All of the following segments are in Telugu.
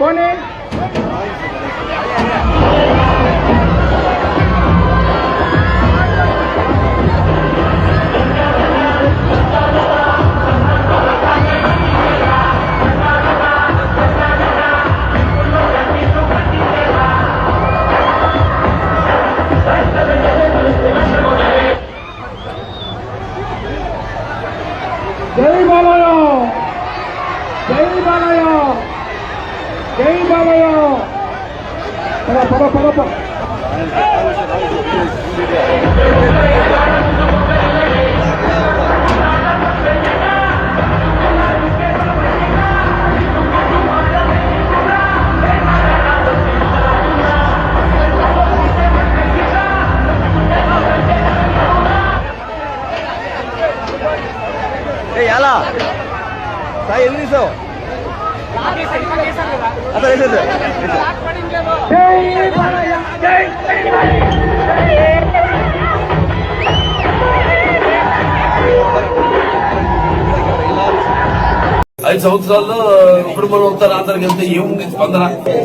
Ponen ఏ ఎలా సాయి ఎందుకు తీసావు? అసలు వేసేది జై జై ఐదు సంవత్సరాల్లో ఇప్పుడు మనం ఉత్తర ఆంధ్రకి వెళ్తే ఏముంది స్పందన?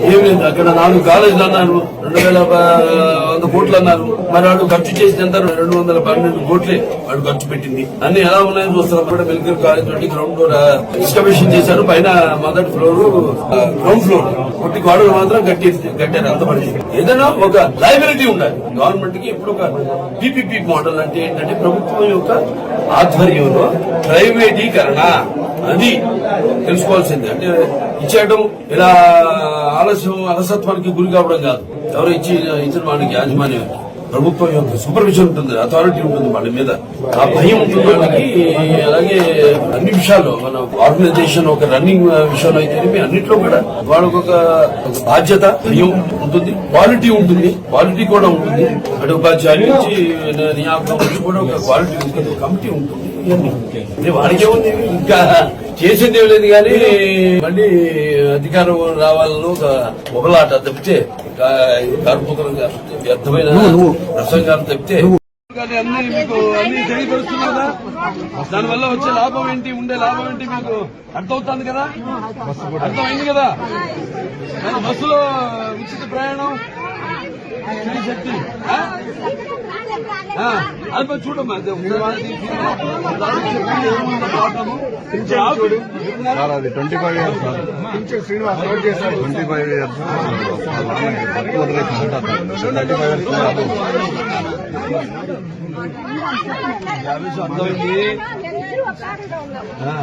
ఏం లేదు. అక్కడ నాలుగు కాలేజీలు అన్నారు. రెండు వేల వంద కోట్లు అన్నారు. మరి వాడు ఖర్చు చేసినంత రెండు వందల పన్నెండు కోట్లే వాడు ఖర్చు పెట్టింది. అన్ని ఎలా ఉన్నాయని చూస్తున్నారు కూడా కాలేజ్ నుండి గ్రౌండ్ ఫ్లోర్ ఎక్స్కబిషన్ చేశారు. పైన మొదటి ఫ్లోర్ గ్రౌండ్ ఫ్లోర్ కొట్టి గోడలు మాత్రం కట్టి కట్టారు అంత పని ఏదైనా ఒక లైబిలిటీ ఉండాలి. గవర్నమెంట్కి ఎప్పుడు ఒక పీపీపీ మోడల్ అంటే ఏంటంటే ప్రభుత్వం యొక్క ఆధ్వర్యంలో ప్రైవేటీకరణ. అది తెలుసుకోవాల్సింది. అంటే ఇచ్చేయడం ఇలా ఆలస్యం అలసత్వానికి గురి కావడం కాదు. ఎవరు ఇచ్చి ఇచ్చిన వాడికి యాజమాన్యం ప్రభుత్వం యొక్క సూపర్విజన్ ఉంటుంది అథారిటీ ఉంటుంది వాళ్ళ మీద. ఆ భయం ఉంటుంది వాళ్ళకి అలాగే అన్ని విషయాల్లో మన ఆర్గనైజేషన్ ఒక రన్నింగ్ విషయంలో అయితే అన్నిట్లో కూడా వాళ్ళకు ఒక బాధ్యత భయం ఉంటుంది క్వాలిటీ ఉంటుంది క్వాలిటీ కూడా ఉంటుంది. అటు ఉపాధ్యాయుల నుంచి నియామకం నుంచి కూడా ఒక క్వాలిటీ ఉంటుంది కమిటీ ఉంటుంది. వాడికే ఉంది. ఇంకా చేసింది ఏం లేదు కానీ మళ్ళీ అధికారం రావాలని ఒక ఒకలాట తప్పితే ఇంకా కార్పొరేటర్ వ్యర్థమైన ప్రసంగాలు తప్పితే కానీ అన్ని మీకు అన్ని తెలియపరుస్తున్నారా దానివల్ల వచ్చే లాభం ఏంటి? ఉండే లాభం ఏంటి మీకు? అర్థమవుతుంది కదా? అర్థమైంది కదా? మరి బస్సులో ఉచిత ప్రయాణం? అది చూడమ్మా అదే. Sir twenty five years sir. Srinivas note చేశారు? Twenty five years. Thirty five years అర్థమైంది? ఆ.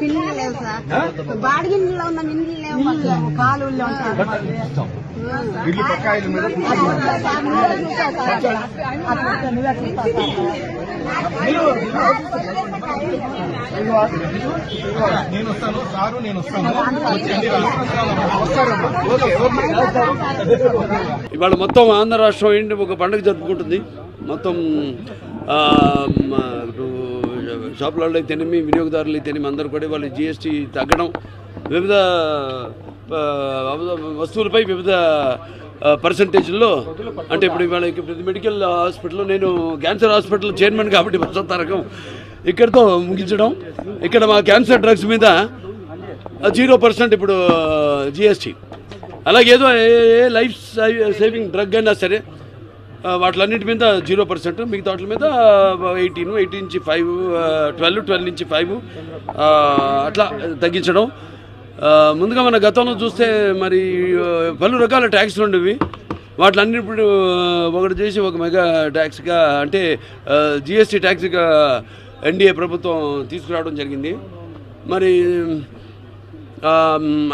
పిల్లలు లేవు సార్ బాడిగిల్లో ఉన్న నిండ్లు లేవు మాకు కాలువల్లో ఉంటారు ఇల్లు పక్క ఇల్లు మీద నేను వస్తాను సారు నేను వస్తాను. ఇవాళ మొత్తం ఆంధ్ర రాష్ట్రం ఏంటి? ఒక పండుగ జరుపుకుంటుంది. మొత్తం షాపులలో అయితేనేమి వినియోగదారులు అయితేనేమి అందరూ కూడా వాళ్ళ జిఎస్టీ తగ్గడం. వివిధ వస్తువులపై వివిధ పర్సంటేజ్లో అంటే ఇప్పుడు ఇవాళ ప్రతి మెడికల్ హాస్పిటల్లో నేను క్యాన్సర్ హాస్పిటల్ చైర్మన్ కాబట్టి వసంత రకం ఇక్కడితో ముగించడం. ఇక్కడ మా క్యాన్సర్ డ్రగ్స్ మీద జీరో పర్సెంట్ ఇప్పుడు జిఎస్టీ అలాగే ఏదో ఏ- లైఫ్ సేవింగ్ డ్రగ్ అయినా సరే వాటిలన్నింటి వాటిలన్నిటి మీద జీరో పర్సెంట్ మిగతా వాటి మీద ఎయిటీన్ ఎయిటీన్ నుంచి ఫైవ్ ట్వెల్వ్ ట్వెల్వ్ నుంచి ఫైవ్ అట్లా తగ్గించడం. ముందుగా మన గతంలో చూస్తే మరి పలు రకాల ట్యాక్స్లు ఉండేవి. వాటిలన్నీ ఇప్పుడు ఒకటి చేసి ఒక మెగా ట్యాక్స్గా అంటే జిఎస్టీ ట్యాక్స్గా ఎన్డీఏ ప్రభుత్వం తీసుకురావడం జరిగింది. మరి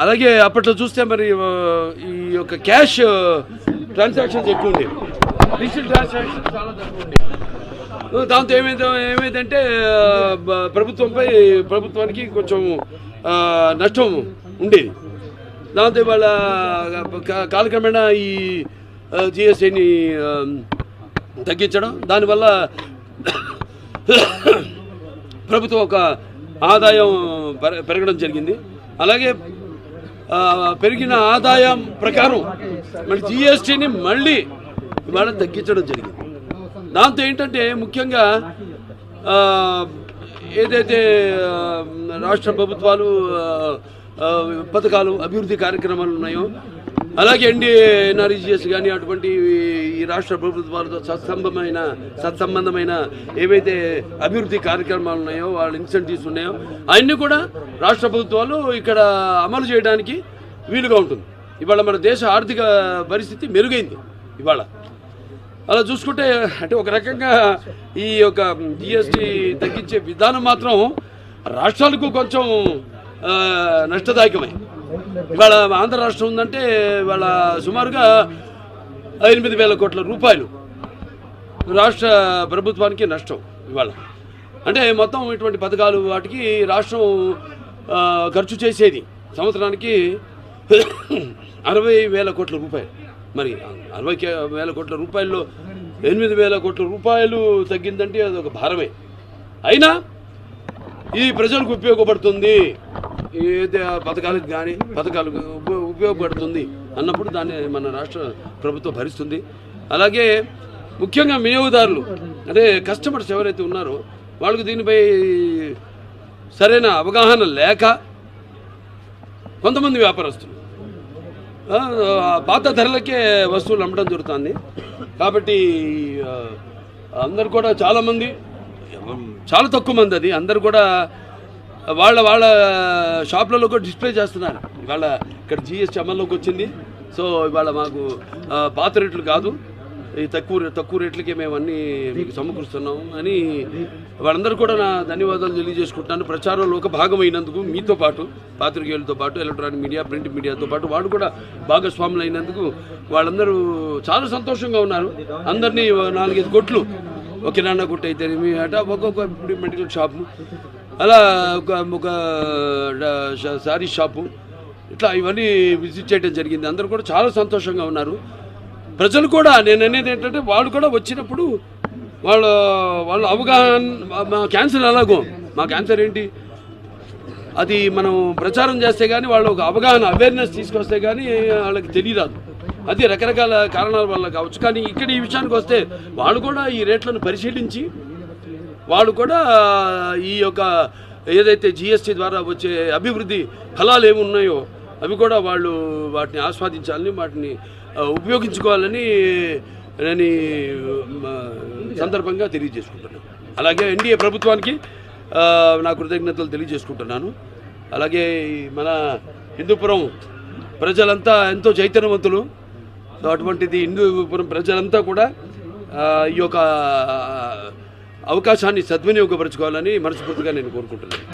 అలాగే అప్పట్లో చూస్తే మరి ఈ యొక్క క్యాష్ ట్రాన్సాక్షన్స్ ఎక్కువ ఉండేవి. డిజిటల్ ట్రాన్సాక్షన్స్ చాలా తక్కువ ఉండేవి. దాంతో ఏమైంది ఏమైందంటే ప్రభుత్వంపై ప్రభుత్వానికి కొంచెం నష్టం ఉండేది. దాంతో ఇవాళ కాలక్రమేణా ఈ జిఎస్టీని తగ్గించడం దానివల్ల ప్రభుత్వం ఒక ఆదాయం పెరగడం జరిగింది. అలాగే పెరిగిన ఆదాయం ప్రకారం మరి జిఎస్టీని మళ్ళీ ఇవాళ తగ్గించడం జరిగింది. దాంతో ఏంటంటే ముఖ్యంగా ఏదైతే రాష్ట్ర ప్రభుత్వాలు పథకాలు అభివృద్ధి కార్యక్రమాలు ఉన్నాయో అలాగే ఎన్డీఏ ఎన్ఆర్ఈజిఎస్ కానీ అటువంటి ఈ రాష్ట్ర ప్రభుత్వాలతో సత్సంబమైన సత్సంబంధమైన ఏవైతే అభివృద్ధి కార్యక్రమాలు ఉన్నాయో వాళ్ళ ఇన్సెంటివ్స్ ఉన్నాయో అవన్నీ కూడా రాష్ట్ర ప్రభుత్వాలు ఇక్కడ అమలు చేయడానికి వీలుగా ఉంటుంది. ఇవాళ మన దేశ ఆర్థిక పరిస్థితి మెరుగైంది. ఇవాళ అలా చూసుకుంటే అంటే ఒక రకంగా ఈ యొక్క జిఎస్టీ తగ్గించే విధానం మాత్రం రాష్ట్రాలకు కొంచెం నష్టదాయకమే. ఇవాళ ఆంధ్ర రాష్ట్రం ఉందంటే ఇవాళ సుమారుగా ఎనిమిది వేల కోట్ల రూపాయలు రాష్ట్ర ప్రభుత్వానికి నష్టం ఇవాళ. అంటే మొత్తం ఇటువంటి పథకాలు వాటికి రాష్ట్రం ఖర్చు చేసేది సంవత్సరానికి అరవై వేల కోట్ల రూపాయలు. మరి అరవై వేల కోట్ల రూపాయల్లో ఎనిమిది వేల కోట్ల రూపాయలు తగ్గిందంటే అది ఒక భారమే. అయినా ఇది ప్రజలకు ఉపయోగపడుతుంది. ఏదైతే పథకాలకు కానీ పథకాలకు ఉపయోగపడుతుంది అన్నప్పుడు దాన్ని మన రాష్ట్ర ప్రభుత్వం భరిస్తుంది. అలాగే ముఖ్యంగా వినియోగదారులు అంటే కస్టమర్స్ ఎవరైతే ఉన్నారో వాళ్ళకు దీనిపై సరైన అవగాహన లేక కొంతమంది వ్యాపారస్తులు పాత ధరలకే వస్తువులు అమ్మడం జరుగుతుంది. కాబట్టి అందరు కూడా చాలామంది చాలా తక్కువ మంది అది. అందరు కూడా వాళ్ళ వాళ్ళ షాప్లలో కూడా డిస్ప్లే చేస్తున్నారు. ఇవాళ ఇక్కడ జిఎస్టీ అమల్లోకి వచ్చింది. సో ఇవాళ మాకు పాత రేట్లు కాదు. ఈ తక్కువ తక్కువ రేట్లకే మేము అన్నీ మీకు సమకూరుస్తున్నాం అని వాళ్ళందరూ కూడా నా ధన్యవాదాలు తెలియజేసుకుంటున్నాను. ప్రచారంలో ఒక భాగమైనందుకు మీతో పాటు పాత్రికేయులతో పాటు ఎలక్ట్రానిక్ మీడియా ప్రింట్ మీడియాతో పాటు వాళ్ళు కూడా భాగస్వాములు అయినందుకు వాళ్ళందరూ చాలా సంతోషంగా ఉన్నారు. అందరినీ నాలుగైదు కొట్లు ఒక కిరాణా కొట్టు అయితే మీ అట ఒక్కొక్క మెడికల్ షాపు అలా ఒక ఒక శారీ షాపు ఇట్లా ఇవన్నీ విజిట్ చేయడం జరిగింది. అందరూ కూడా చాలా సంతోషంగా ఉన్నారు. ప్రజలు కూడా నేను అనేది ఏంటంటే వాళ్ళు కూడా వచ్చినప్పుడు వాళ్ళ వాళ్ళ అవగాహన మా- క్యాన్సర్ ఎలాగో మా క్యాన్సర్ ఏంటి? అది మనం ప్రచారం చేస్తే కానీ వాళ్ళు ఒక అవగాహన అవేర్నెస్ తీసుకొస్తే కానీ వాళ్ళకి తెలియరాదు. అది రకరకాల కారణాల వల్ల కావచ్చు. కానీ ఇక్కడ ఈ విషయానికి వస్తే వాళ్ళు కూడా ఈ రేట్లను పరిశీలించి వాళ్ళు కూడా ఈ యొక్క ఏదైతే జిఎస్టీ ద్వారా వచ్చే అభివృద్ధి ఫలాలు ఏమి ఉన్నాయో అవి కూడా వాళ్ళు వాటిని ఆస్వాదించాలని వాటిని ఉపయోగించుకోవాలని నేను సందర్భంగా తెలియజేసుకుంటున్నాను. అలాగే ఎన్డీఏ ప్రభుత్వానికి నా కృతజ్ఞతలు తెలియజేసుకుంటున్నాను. అలాగే మన హిందూపురం ప్రజలంతా ఎంతో చైతన్యవంతులు. సో అటువంటిది హిందూపురం ప్రజలంతా కూడా ఈ యొక్క అవకాశాన్ని సద్వినియోగపరచుకోవాలని మనస్ఫూర్తిగా నేను కోరుకుంటున్నాను.